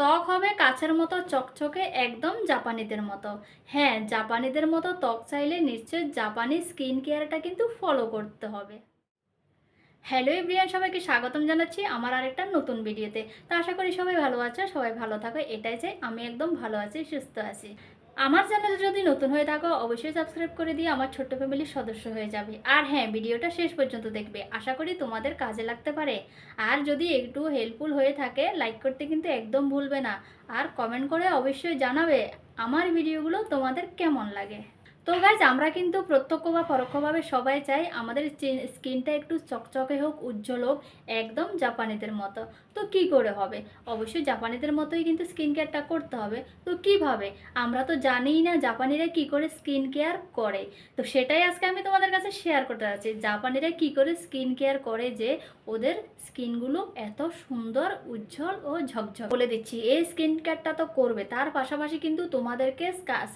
ত্বক হবে কাছের মতো চকচকে একদম জাপানিদের মতো। হ্যাঁ জাপানিদের মতো ত্বক চাইলে নিশ্চয়ই জাপানি স্কিন কেয়ারটা কিন্তু ফলো করতে হবে। হ্যালো এভরিয়ান সবাইকে স্বাগতম জানাচ্ছি আমার আরেকটা নতুন ভিডিওতে তো। আশা করি সবাই ভালো আছে, সবাই ভালো থাকো। এটাই চাই আমি একদম ভালো আছি, সুস্থ আছি। আমার চ্যানেলে যদি নতুন হয়ে থাকো, অবশ্যই সাবস্ক্রাইব করে দিয়ে আমার ছোট্ট ফ্যামিলির সদস্য হয়ে যাবে। আর হ্যাঁ ভিডিওটা শেষ পর্যন্ত দেখবে। আশা করি তোমাদের কাজে লাগতে পারে। আর যদি একটু হেল্পফুল হয়ে থাকে লাইক করতে কিন্তু একদম ভুলবে না। আর কমেন্ট করে অবশ্যই জানাবে আমার ভিডিওগুলো তোমাদের কেমন লাগে। তো গাইজ আমরা কিন্তু প্রত্যক্ষ বা পরোক্ষভাবে সবাই চাই আমাদের স্কিনটা একটু চকচকে হোক, উজ্জ্বল হোক, একদম জাপানিদের মতো। তো কি করে হবে? অবশ্যই জাপানিদের মতোই কিন্তু স্কিন কেয়ারটা করতে হবে। তো কীভাবে? আমরা তো জানিই না জাপানিরা কি করে স্কিন কেয়ার করে। তো সেটাই আজকে আমি তোমাদের কাছে শেয়ার করতে যাচ্ছি। জাপানিরা কি করে স্কিন কেয়ার করে যে ওদের স্কিনগুলো এত সুন্দর, উজ্জ্বল ও ঝকঝক। বলে দিচ্ছি, এই স্কিন কেয়ারটা তো করবে। তার পাশাপাশি কিন্তু তোমাদেরকে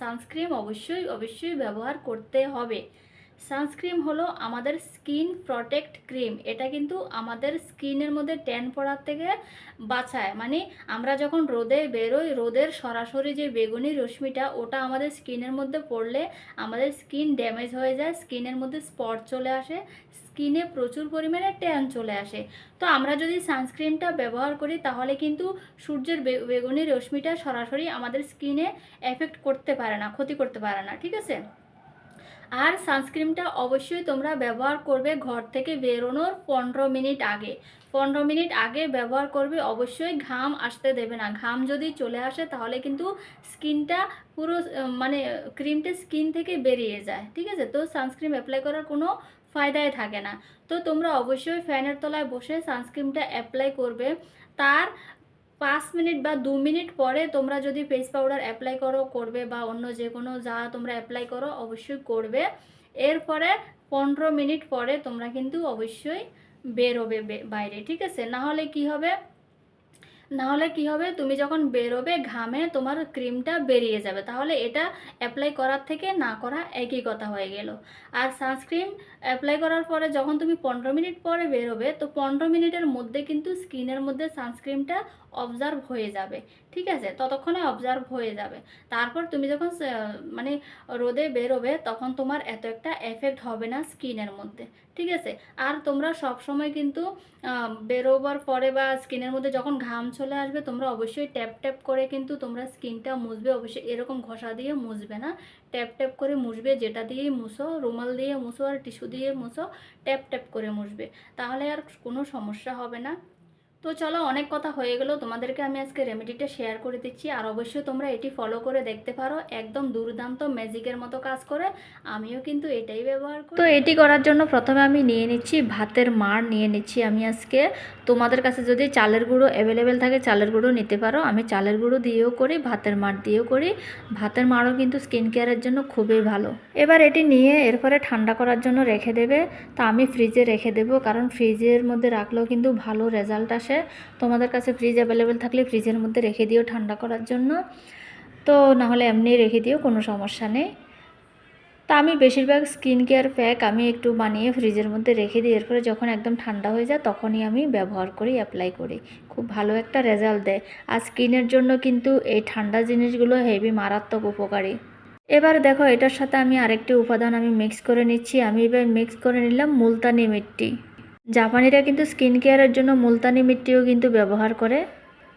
সানস্ক্রিন অবশ্যই অবশ্যই ব্যবহার করতে হবে। সানস্ক্রিন হলো আমাদের স্কিন প্রোটেক্ট ক্রিম। এটা কিন্তু আমাদের স্কিনের মধ্যে ট্যান পড়ার থেকে বাঁচায়। মানে আমরা যখন রোদে বেরোই, রোদের সরাসরি যে বেগুনি, রশ্মিটা, ওটা আমাদের স্কিনের মধ্যে পড়লে আমাদের স্কিন ড্যামেজ হয়ে যায়, স্কিনের মধ্যে স্পট চলে আসে, স্কিনে প্রচুর পরিমাণে ট্যান চলে আসে। তো আমরা যদি সানস্ক্রিনটা ব্যবহার করি, তাহলে কিন্তু সূর্যের বেগুনি, রশ্মিটা সরাসরি আমাদের স্কিনে এফেক্ট করতে পারে না, ক্ষতি করতে পারে না, ঠিক আছে? আর সানস্ক্রিনটা অবশ্যই তোমরা ব্যবহার করবে ঘর থেকে বেরোনোর পনেরো মিনিট আগে। পনেরো মিনিট আগে ব্যবহার করবে, অবশ্যই ঘাম আসতে দেবে না। ঘাম যদি চলে আসে তাহলে কিন্তু স্কিনটা পুরো মানে ক্রিমটা স্কিন থেকে বেরিয়ে যায়, ঠিক আছে? তো সানস্ক্রিন অ্যাপ্লাই করার কোনো ফায়দাই থাকে না। তো তোমরা অবশ্যই ফ্যানের তলায় বসে সানস্ক্রিনটা অ্যাপ্লাই করবে। তার পাঁচ মিনিট বা দু মিনিট পরে তোমরা যদি ফেস পাউডার অ্যাপ্লাই করো, করবে বা অন্য যে কোনো যা তোমরা অ্যাপ্লাই করো অবশ্যই করবে। এরপরে পনেরো মিনিট পরে তোমরা কিন্তু অবশ্যই বেরোবে বাইরে, ঠিক আছে? না হলে কি হবে? না হলে কি হবে? তুমি যখন বেরোবে ঘামে তোমার ক্রিমটা বেরিয়ে যাবে। তাহলে এটা অ্যাপ্লাই করার থেকে না করা একই কথা হয়ে গেল। আর সানস্ক্রিন অ্যাপ্লাই করার পরে যখন তুমি পনেরো মিনিট পরে বেরোবে, তো পনেরো মিনিটের মধ্যে কিন্তু স্কিনের মধ্যে সানস্ক্রিনটা অবজার্ভ হয়ে যাবে। ঠিক আছে? ততক্ষণে অবজার্ভ হয়ে যাবে। তারপর তুমি যখন মানে রোদে বেরোবে, তখন তোমার এত একটা এফেক্ট হবে না স্কিনের মধ্যে। ঠিক আছে? আর তোমরা সব সময় কিন্তু বেরোবার পরে বা স্কিনের মধ্যে যখন ঘাম চলে আসবে, তোমরা অবশ্যই ট্যাপ ট্যাপ করে কিন্তু তোমরা স্কিনটা মুছবে। অবশ্যই এরকম ঘষা দিয়ে মুছবে না। ট্যাপ ট্যাপ করে মুছবে, যেটা দিয়েই মুছো, রুমাল দিয়ে মুছো আর টিস্যু দিয়ে মুছো ট্যাপ ট্যাপ করে মুছবে। তাহলে আর কোনো সমস্যা হবে না। তো চলো অনেক কথা হয়ে গেল, তোমাদেরকে আমি আজকে রেমেডিটা শেয়ার করে দিচ্ছি। আর অবশ্যই তোমরা এটি ফলো করে দেখতে পারো, একদম দুর্দান্ত ম্যাজিকের মতো কাজ করে। আমিও কিন্তু এটাই ব্যবহার করি। তো এটি করার জন্য প্রথমে আমি নিয়ে নিচ্ছি ভাতের মার নিয়ে নিচ্ছি আমি আজকে। তোমাদের কাছে যদি চালের গুঁড়ো অ্যাভেলেবেল থাকে, চালের গুঁড়ো নিতে পারো। আমি চালের গুঁড়ো দিয়েও করি, ভাতের মার দিয়েও করি। ভাতের মারও কিন্তু স্কিন কেয়ারের জন্য খুবই ভালো। এবার এটি নিয়ে এরপরে ঠান্ডা করার জন্য রেখে দেবে। তা আমি ফ্রিজে রেখে দেবো, কারণ ফ্রিজের মধ্যে রাখলেও কিন্তু ভালো রেজাল্ট আসে। তোমাদের কাছে ফ্রিজ অ্যাভেলেবেল থাকলে ফ্রিজের মধ্যে রেখে দিও ঠান্ডা করার জন্য। তো নাহলে এমনি রেখে দিও, কোনো সমস্যা নেই। তা আমি বেশিরভাগ স্কিন কেয়ার প্যাক আমি একটু বানিয়ে ফ্রিজের মধ্যে রেখে দিই। এরপরে যখন একদম ঠান্ডা হয়ে যায় তখনই আমি ব্যবহার করি অ্যাপ্লাই করি। খুব ভালো একটা রেজাল্ট দেয়। আর স্কিনের জন্য কিন্তু এই ঠান্ডা জিনিসগুলো হেভি মারাত্মক উপকারী। এবার দেখো এটার সাথে আমি আরেকটি উপাদান আমি মিক্স করে নিচ্ছি। আমি এবার মিক্স করে নিলাম মুলতানি মিট্টি। জাপানিরা কিন্তু স্কিন কেয়ারের জন্য মুলতানি মিট্টিও কিন্তু ব্যবহার করে।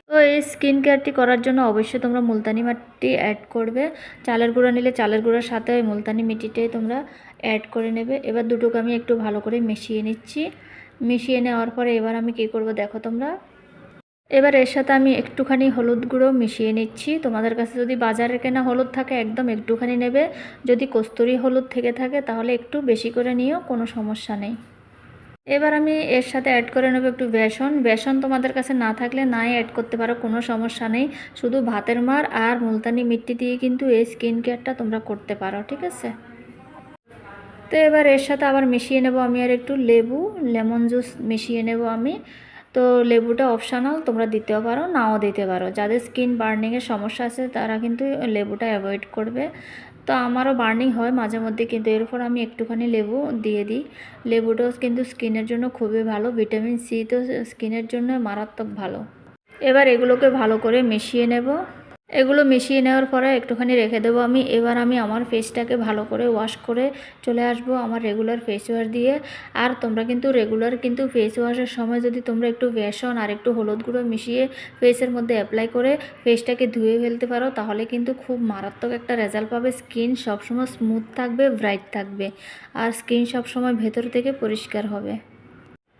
তো এই স্কিন কেয়ারটি করার জন্য অবশ্যই তোমরা মুলতানি মাটি অ্যাড করবে। চালের গুঁড়ো নিলে চালের গুঁড়োর সাথে ওই মুলতানি মিট্টিটাই তোমরা অ্যাড করে নেবে। এবার দুটোকে আমি একটু ভালো করে মিশিয়ে নিচ্ছি। মিশিয়ে নেওয়ার পরে এবার আমি কী করব দেখো তোমরা। এবার এর সাথে আমি একটুখানি হলুদ গুঁড়ো মিশিয়ে নিচ্ছি। তোমাদের কাছে যদি বাজারে কেনা হলুদ থাকে, একদম একটুখানি নেবে। যদি কস্তুরি হলুদ থেকে থাকে, তাহলে একটু বেশি করে নিও, কোনো সমস্যা নেই। এবার আমি এর সাথে অ্যাড করে নেব একটু বেসন। বেসন তোমাদের কাছে না থাকলে নাই অ্যাড করতে পারো, কোনো সমস্যা নেই। শুধু ভাতের মার আর মুলতানি মিট্টি দিয়ে কিন্তু এই স্কিন কেয়ারটা তোমরা করতে পারো, ঠিক আছে? তো এবার এর সাথে আবার মিশিয়ে নেব আমি আর একটু লেবু, লেমন জুস মিশিয়ে নেব আমি। তো লেবুটা অপশানাল তোমরা দিতেও পারো, নাও দিতে পারো। যাদের স্কিন বার্নিংয়ের সমস্যা আছে তারা কিন্তু লেবুটা অ্যাভয়েড করবে। তো আমারও বার্নিং হয় মাঝে মধ্যে, কিন্তু এর উপর আমি একটুখানি লেবু দিয়ে দিই। লেবুটাও কিন্তু স্কিনের জন্য খুবই ভালো, ভিটামিন সি তো স্কিনের জন্য মারাত্মক ভালো। এবার এগুলোকে ভালো করে মিশিয়ে নেব। এগুলো মিশিয়ে নেওয়ার পরে একটুখানি রেখে দেবো আমি। এবার আমি আমার ফেসটাকে ভালো করে ওয়াশ করে চলে আসব আমার রেগুলার ফেস ওয়াশ দিয়ে। আর তোমরা কিন্তু রেগুলার কিন্তু ফেস ওয়াশের সময় যদি তোমরা একটু বেসন আর একটু হলুদ গুঁড়ো মিশিয়ে ফেসের মধ্যে অ্যাপ্লাই করে ফেসটাকে ধুয়ে ফেলতে পারো, তাহলে কিন্তু খুব মারাত্মক একটা রেজাল্ট পাবে। স্কিন সবসময় স্মুথ থাকবে ব্রাইট থাকবে। আর স্কিন সবসময় ভেতর থেকে পরিষ্কার হবে।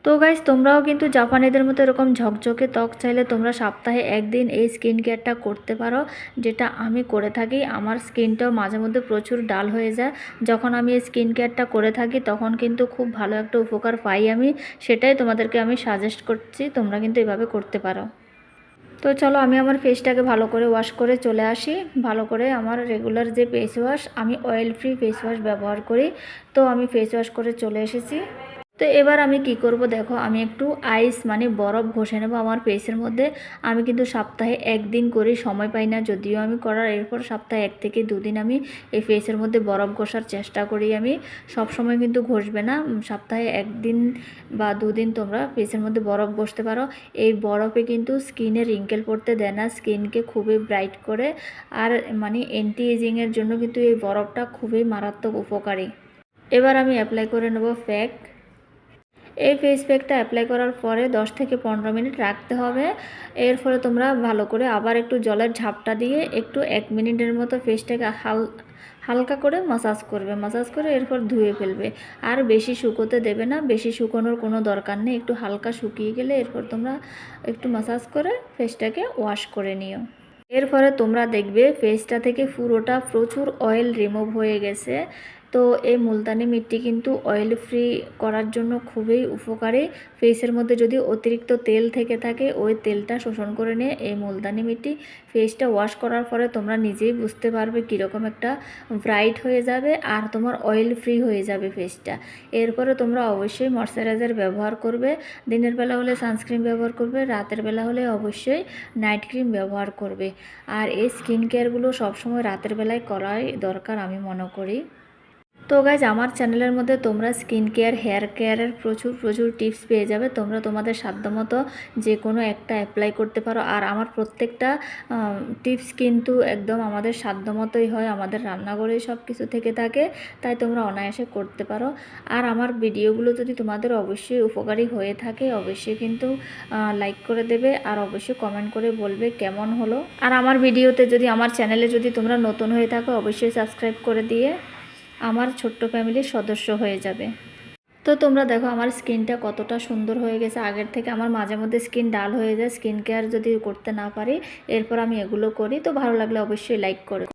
তো গাইজ তোমরাও কিন্তু জাপানিদের মতো এরকম ঝকঝকে ত্বক চাইলে তোমরা সপ্তাহে একদিন এই স্কিন কেয়ারটা করতে পারো, যেটা আমি করে থাকি। আমার স্কিনটাও মাঝে মধ্যে প্রচুর ডাল হয়ে যায়। যখন আমি এই স্কিন কেয়ারটা করে থাকি, তখন কিন্তু খুব ভালো একটা উপকার পাই আমি। সেটাই তোমাদেরকে আমি সাজেস্ট করছি, তোমরা কিন্তু এভাবে করতে পারো। তো চলো, আমি আমার ফেসটাকে ভালো করে ওয়াশ করে চলে আসি। ভালো করে আমার রেগুলার যে ফেস ওয়াশ আমি অয়েল ফ্রি ফেস ওয়াশ ব্যবহার করি। তো আমি ফেস ওয়াশ করে চলে এসেছি। তো এবার আমি কি করব দেখো, আমি একটু আইস মানে বরফ ঘষে নেব আমার পেসের মধ্যে। আমি কিন্তু সপ্তাহে একদিন করে সময় পাই না, যদিও আমি করার এরপর সপ্তাহে এক থেকে দুদিন আমি এই ফেসের মধ্যে বরফ ঘষার চেষ্টা করি আমি। সব সময় কিন্তু ঘষবে না সপ্তাহে একদিন বা দুদিন তোমরা ফেসের মধ্যে বরফ ঘষতে পারো। এই বরফে কিন্তু স্কিনে রিঙ্কেল পড়তে দেয় না, স্কিনকে খুবই ব্রাইট করে। আর মানে অ্যান্টি এজিংয়ের জন্য কিন্তু এই বরফটা খুবই মারাত্মক উপকারী। এবার আমি অ্যাপ্লাই করে নেব ফ্যাক এই ফেস প্যাকটা অ্যাপ্লাই করার পরে 10 থেকে পনেরো মিনিট রাখতে হবে। এর ফলে তোমরা ভালো করে আবার একটু জলের ঝাপটা দিয়ে একটু এক মিনিটের মতো ফেসটাকে হাল, হালকা করে মাসাজ করবে। মাসাজ করে এরপর ধুয়ে ফেলবে। আর বেশি শুকোতে দেবে না, বেশি শুকোনোর কোনো দরকার নেই। একটু হালকা শুকিয়ে গেলে এরপর তোমরা একটু মাসাজ করে ফেসটাকে ওয়াশ করে নিও। এরপরে তোমরা দেখবে ফেসটা থেকে পুরোটা প্রচুর অয়েল রিমুভ হয়ে গেছে। তো এই মুলতানি মিট্টি কিন্তু অয়েল ফ্রি করার জন্য খুবই উপকারী। ফেসের মধ্যে যদি অতিরিক্ত তেল থেকে থাকে, ওই তেলটা শোষণ করে নিয়ে এই মুলতানি মিট্টি ফেসটা ওয়াশ করার পরে তোমরা নিজেই বুঝতে পারবে কীরকম একটা ব্রাইট হয়ে যাবে আর তোমার অয়েল ফ্রি হয়ে যাবে ফেসটা এরপরে তোমরা অবশ্যই ময়শ্চারাইজার ব্যবহার করবে। দিনের বেলা হলে সানস্ক্রিন ব্যবহার করবে, রাতের বেলা হলে অবশ্যই নাইট ক্রিম ব্যবহার করবে। আর এই স্কিন কেয়ারগুলো সবসময় রাতের বেলায় করাই দরকার আমি মনে করি। তো গাইজ আমার চ্যানেলের মধ্যে তোমরা স্কিন কেয়ার হেয়ার কেয়ারের প্রচুর প্রচুর টিপস পেয়ে যাবে। তোমরা তোমাদের সাধ্যমতো যে কোনো একটা অ্যাপ্লাই করতে পারো। আর আমার প্রত্যেকটা টিপস কিন্তু একদম আমাদের সাধ্যমতোই হয়। আমাদের রান্নাঘরেই সব কিছু থেকে থাকে। তাই তোমরা অনায়াসে করতে পারো। আর আমার ভিডিওগুলো যদি তোমাদের অবশ্যই উপকারী হয়ে থাকে, অবশ্যই কিন্তু লাইক করে দেবে। আর অবশ্যই কমেন্ট করে বলবে কেমন হলো। আর আমার ভিডিওতে যদি, আমার চ্যানেলে যদি তোমরা নতুন হয়ে থাকো, অবশ্যই সাবস্ক্রাইব করে দিয়ে আমার ছোট্ট ফ্যামিলির সদস্য হয়ে যাবে। তো তোমরা দেখো, আমার স্কিনটা কতটা সুন্দর হয়ে গেছে। আগের থেকে আমার মাঝে মধ্যে স্কিন ডাল হয়ে যায়। স্কিন কেয়ার যদি করতে না পারি, এরপর আমি এগুলো করি। তো ভালো লাগলে অবশ্যই লাইক করে